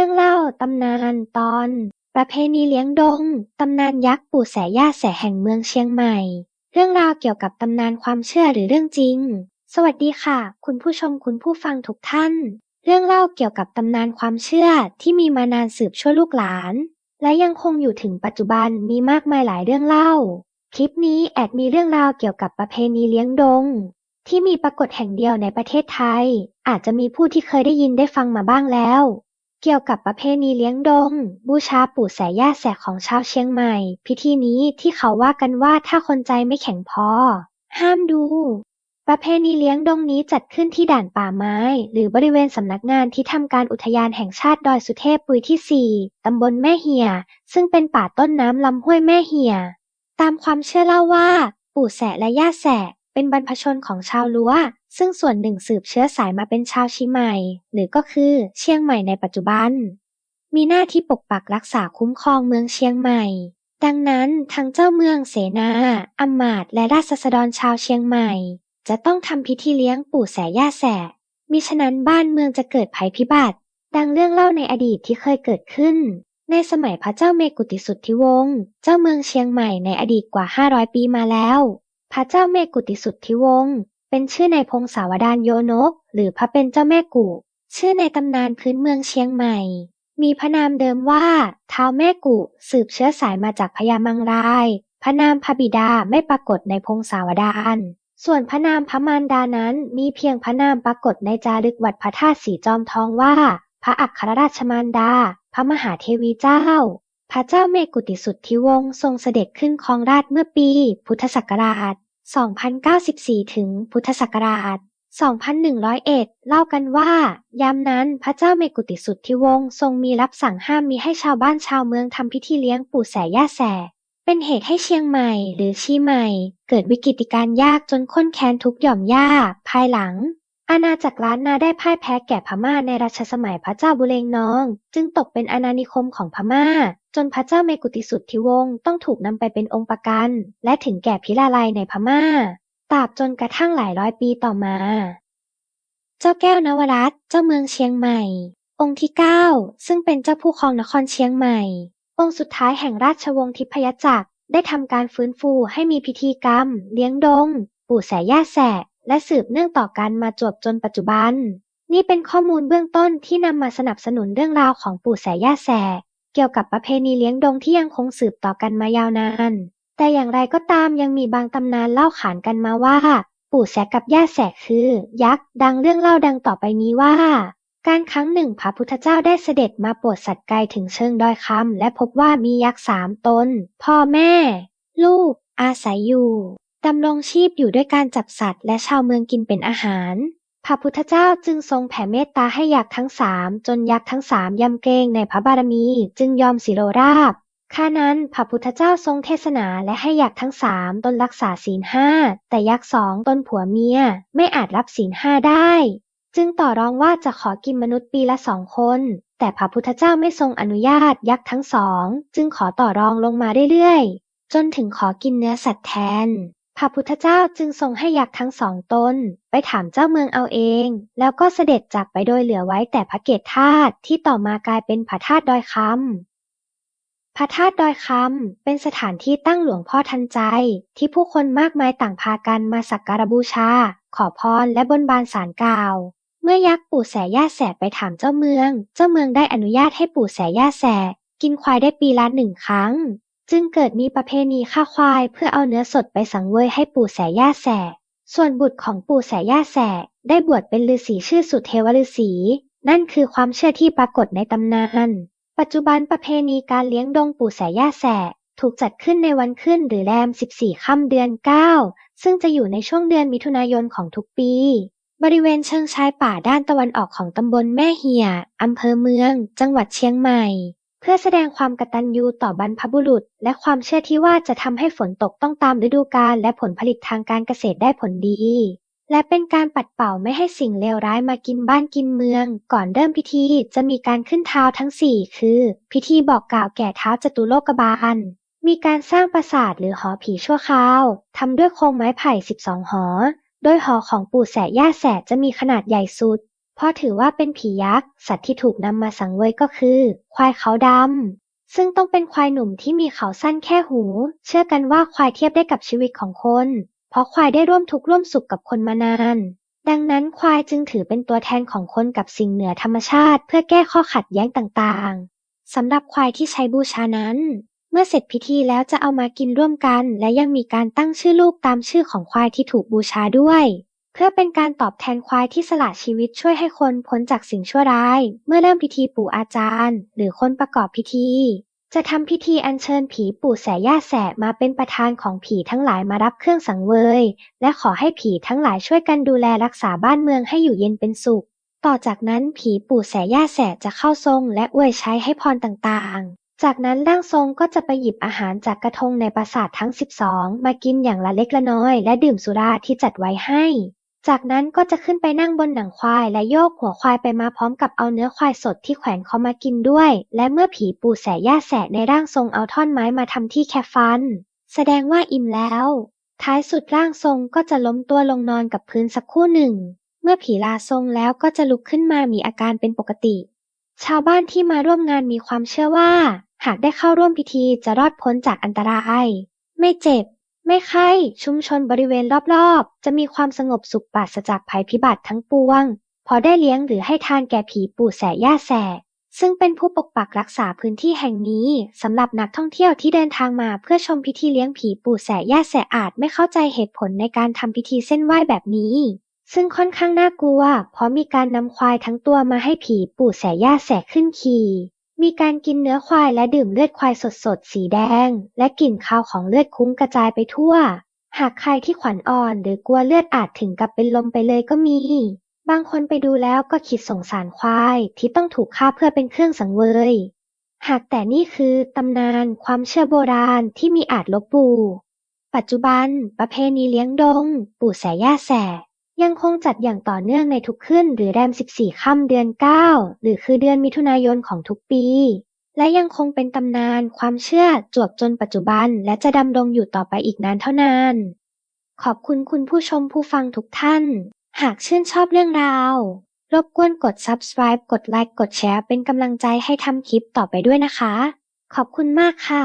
รื่องเล่าตำนานตอน ประเพณีเลี้ยงดง ตำนานยักษ์ปู่แสย่าแสแห่งเมืองเชียงใหม่ เรื่องราวเกี่ยวกับตำนานความเชื่อหรือเรื่องจริง สวัสดีค่ะ คุณผู้ชมคุณผู้ฟังทุกท่าน เรื่องเล่าเกี่ยวกับตำนานความเชื่อที่มีมานานสืบชั่วลูกหลาน และยังคงอยู่ถึงปัจจุบันมีมากมายหลายเรื่องเล่า คลิปนี้แอดมีเรื่องราวเกี่ยวกับประเพณีเลี้ยงดง ที่มีปรากฏแห่งเดียวในประเทศไทย อาจจะมีผู้ที่เคยได้ยินได้ฟังมาบ้างแล้ว เกี่ยวกับประเพณีเลี้ยงดง บูชาปู่แสย่าแสของชาวเชียงใหม่ พิธีนี้ที่เขาว่ากันว่าถ้าคนใจไม่แข็งพอ ห้ามดู ประเพณีเลี้ยงดงนี้จัดขึ้นที่ด่านป่าไม้ หรือบริเวณสำนักงานที่ทำการอุทยานแห่งชาติดอยสุเทพปุยที่ 4 ตำบลแม่เหีย ซึ่งเป็นป่าต้นน้ำลำห้วยแม่เหีย ตามความเชื่อเล่าว่า ปู่แสและย่าแส เป็นบรรพชนของชาวลัวซึ่งส่วนหนึ่งสืบเชื้อสายมาเป็นชาวชีใหม่หรือก็คือเชียงใหม่ในปัจจุบัน มีหน้าที่ปกปักรักษาคุ้มครองเมืองเชียงใหม่ ดังนั้นทั้งเจ้าเมืองเสนาอำมาตย์และราษฎรชาวเชียงใหม่ จะต้องทำพิธีเลี้ยงปู่แสย่าแสมิฉะนั้นบ้านเมืองจะเกิดภัยพิบัติ ดังเรื่องเล่าในอดีตที่เคยเกิดขึ้น ในสมัยพระเจ้าเมกุติสุทธิวงศ์ เจ้าเมืองเชียงใหม่ในอดีตกว่า 500 ปีมาแล้ว พระเจ้าเมกุติสุทธิวงศ์ เป็นชื่อในพงศาวดารโยนก หรือพระเป็นเจ้าแม่กุ ชื่อในตำนานพื้นเมืองเชียงใหม่ มีพระนามเดิมว่าท้าวแม่กุ สืบเชื้อสายมาจากพญามังราย พระนามพระบิดาไม่ปรากฏในพงศาวดารส่วนพระนามพระมารดานั้นมีเพียงพระนามปรากฏในจารึกวัดพระธาตุสีจอมทองว่า พระอัครราชมารดา พระมหาเทวีเจ้า พระเจ้าเมกุติสุทธิวงศ์ทรงเสด็จขึ้นครองราชย์เมื่อปี พุทธศักราช 2094 ถึง พุทธศักราช 2101 เล่ากันว่า ยามนั้นพระเจ้าเมกุติสุทธิวงศ์ทรงมีรับสั่งห้ามมีให้ชาวบ้านชาวเมืองทำพิธีเลี้ยงปู่แสย่าแส เป็นเหตุให้เชียงใหม่หรือชีใหม่ เกิดวิกฤตการยากจนข้นแค้นทุกหย่อมย่าภายหลัง อาณาจักรล้านนาได้พ่ายแพ้แก่พม่าในรัชสมัยพระเจ้าบุเรงนอง จึงตกเป็นอาณานิคมของพม่า จนพระเจ้าเมกุติสุทธิวงศ์ต้องถูกนำไปเป็นองค์ประกัน และถึงแก่พิราลัยในพม่าตราบจนกระทั่งหลายร้อยปีต่อมา เจ้าแก้วนวรัตเจ้าเมืองเชียงใหม่ องค์ที่ 9 ซึ่งเป็นเจ้าผู้ครองนครเชียงใหม่ องค์สุดท้ายแห่งราชวงศ์ทิพยจักรได้ทำการฟื้นฟูให้มีพิธีกรรม เลี้ยงดง ปู่แสย่าแส และสืบเนื่องต่อกันมาจวบจนปัจจุบัน นี่เป็นข้อมูลเบื้องต้นที่นำมาสนับสนุนเรื่องราวของปู่แสย่าแสเกี่ยวกับประเพณีเลี้ยงดงที่ยังคงสืบต่อกันมายาวนาน แต่อย่างไรก็ตามยังมีบางตำนานเล่าขานกันมาว่า ปู่แสกับย่าแสคือ ยักษ์ดังเรื่องเล่าดังต่อไปนี้ว่าการครั้งหนึ่งพระพุทธเจ้าได้เสด็จมาโปรดสัตว์ไกลถึงเชิงดอยคำและพบว่ามียักษ์สามตน พ่อแม่ ลูก อาศัยอยู่ ดำรงชีพอยู่ด้วยการจับสัตว์และชาวเมืองกินเป็นอาหาร พระพุทธเจ้าจึงทรงแผ่เมตตาให้ยักษ์ทั้งสามจนยักษ์ทั้งสามยำเกรงในพระบารมีจึงยอมสิโรราบข้านั้นพระพุทธเจ้าทรงเทศนาและให้ยักษ์ทั้งสามตนรักษาศีลห้าแต่ยักษ์สองตนผัวเมียไม่อาจรับศีลห้าได้ จึงต่อรองว่าจะขอกินมนุษย์ปีละสองคน แต่พระพุทธเจ้าไม่ทรงอนุญาตยักษ์ทั้งสอง จึงขอต่อรองลงมาเรื่อยๆ จนถึงขอกินเนื้อสัตว์แทน พระพุทธเจ้าจึงทรงให้ยักษ์ทั้งสองตน ไปถามเจ้าเมืองเอาเอง แล้วก็เสด็จจากไปโดยเหลือไว้แต่พระเกศธาตุที่ต่อมากลายเป็นพระธาตุดอยคำพระธาตุดอยคำเป็นสถานที่ตั้งหลวงพ่อทันใจ ที่ผู้คนมากมายต่างพากันมาสักการบูชา ขอพรและบนบานสารกล่าว เมื่อยักษ์ปู่แสย่าแสไปถามเจ้าเมือง เจ้าเมืองได้อนุญาตให้ปู่แสย่าแสกินควายได้ปีละหนึ่งครั้ง จึงเกิดมีประเพณีฆ่าควายเพื่อเอาเนื้อสดไปสังเวยให้ปู่แสย่าแส ส่วนบุตรของปู่แสย่าแสได้บวชเป็นฤาษีชื่อสุเทวฤาษี นั่นคือความเชื่อที่ปรากฏในตำนาน ปัจจุบันประเพณีการเลี้ยงดงปู่แสย่าแสถูกจัดขึ้นในวันขึ้นหรือแรม 14 ค่ำเดือน 9 ซึ่งจะอยู่ในช่วงเดือนมิถุนายนของทุกปี บริเวณเชิงชายป่าด้านตะวันออกของตำบลแม่เหียอำเภอเมือง จังหวัดเชียงใหม่ พื่อแสดงความกตัญญูต่อบรรพบุรุษ และความเชื่อที่ว่าจะทำให้ฝนตกต้องตามฤดูกาลและผลผลิตทางการเกษตรได้ผลดี และเป็นการปัดเป่าไม่ให้สิ่งเลวร้ายมากินบ้านกินเมือง ก่อนเริ่มพิธีจะมีการขึ้นเท้าทั้ง4คือ พิธีบอกกล่าวแก่เท้าจตุโลกบาล มีการสร้างปราสาทหรือหอผีชั่วคราวทำด้วยโครงไม้ไผ่ 12 หอ โดยหอของปู่แสะย่าแสะจะมีขนาดใหญ่สุด เพราะถือว่าเป็นผียักษ์ สัตว์ที่ถูกนำมาสังเวยก็คือ ควายเขาดำ ซึ่งต้องเป็นควายหนุ่มที่มีเขาสั้นแค่หู เชื่อกันว่าควายเทียบได้กับชีวิตของคน เพราะควายได้ร่วมทุกข์ร่วมสุขกับคนมานาน ดังนั้นควายจึงถือเป็นตัวแทนของคนกับสิ่งเหนือธรรมชาติ เพื่อแก้ข้อขัดแย้งต่างๆสำหรับควายที่ใช้บูชานั้น เมื่อเสร็จพิธีแล้วจะเอามากินร่วมกัน และยังมีการตั้งชื่อลูกตามชื่อของควายที่ถูกบูชาด้วย เพื่อเป็นการตอบแทนควายที่สละชีวิตช่วยให้คนพ้นจากสิ่งชั่วร้าย เมื่อเริ่มพิธีปู่อาจารย์ หรือคนประกอบพิธี จะทำพิธีอัญเชิญผีปู่แสย่าแสมาเป็นประธานของผีทั้งหลายมารับเครื่องสังเวย และขอให้ผีทั้งหลายช่วยกันดูแลรักษาบ้านเมืองให้อยู่เย็นเป็นสุข ต่อจากนั้นผีปู่แสย่าแสจะเข้าทรง และอวยใช้ให้พรต่างๆ จากนั้นร่างทรงก็จะไปหยิบอาหารจากกระทงในปราสาททั้ง 12 มากินอย่างละเล็กละน้อย และดื่มสุราที่จัดไว้ให้ จากนั้นก็จะขึ้นไปนั่งบนหนังควายและโยกหัวควายไปมาพร้อมกับเอาเนื้อควายสดที่แขวนเขามากินด้วย และเมื่อผีปู่แสย่าแสในร่างทรงเอาท่อนไม้มาทำที่แคะฟัน แสดงว่าอิ่มแล้ว ท้ายสุดร่างทรงก็จะล้มตัวลงนอนกับพื้นสักครู่หนึ่ง เมื่อผีลาทรงแล้วก็จะลุกขึ้นมามีอาการเป็นปกติ ชาวบ้านที่มาร่วมงานมีความเชื่อว่า หากได้เข้าร่วมพิธีจะรอดพ้นจากอันตราย ไม่เจ็บ ไม่ไข้ชุมชนบริเวณรอบๆ จะมีความสงบสุขปราศจากภัยพิบัติทั้งปวง พอได้เลี้ยงหรือให้ทานแก่ผีปู่แสย่าแสซึ่งเป็นผู้ปกปักรักษาพื้นที่แห่งนี้สำหรับนักท่องเที่ยวที่เดินทางมาเพื่อชมพิธีเลี้ยงผีปู่แสย่าแสอาจไม่เข้าใจเหตุผลในการทำพิธีเส้นไหว้แบบนี้ ซึ่งค่อนข้างน่ากลัว เพราะมีการนำควายทั้งตัวมาให้ผีปู่แสย่าแสขึ้นขี่ มีการกินเนื้อควายและดื่มเลือดควายสดๆ สีแดง และกลิ่นคาวของเลือดคุ้งกระจายไปทั่ว หากใครที่ขวัญอ่อนหรือกลัวเลือดอาจถึงกับเป็นลมไปเลยก็มี บางคนไปดูแล้วก็คิดสงสารควายที่ต้องถูกฆ่าเพื่อเป็นเครื่องสังเวย หากแต่นี่คือตำนานความเชื่อโบราณที่มีอาจลบหลู่ปัจจุบัน ประเพณีเลี้ยงดง ปู่แสย่าแส ยังคงจัดอย่างต่อเนื่องในทุกขึ้นหรือแรม 14 ค่ำเดือน 9 หรือคือเดือนมิถุนายนของทุกปี และยังคงเป็นตำนานความเชื่อจวบจนปัจจุบัน และจะดำรงอยู่ต่อไปอีกนานเท่านาน ขอบคุณคุณผู้ชมผู้ฟังทุกท่าน หากชื่นชอบเรื่องราว รบกวนกด subscribe กดไลค์กดแชร์เป็นกำลังใจให้ทำคลิปต่อไปด้วยนะคะ ขอบคุณมากค่ะ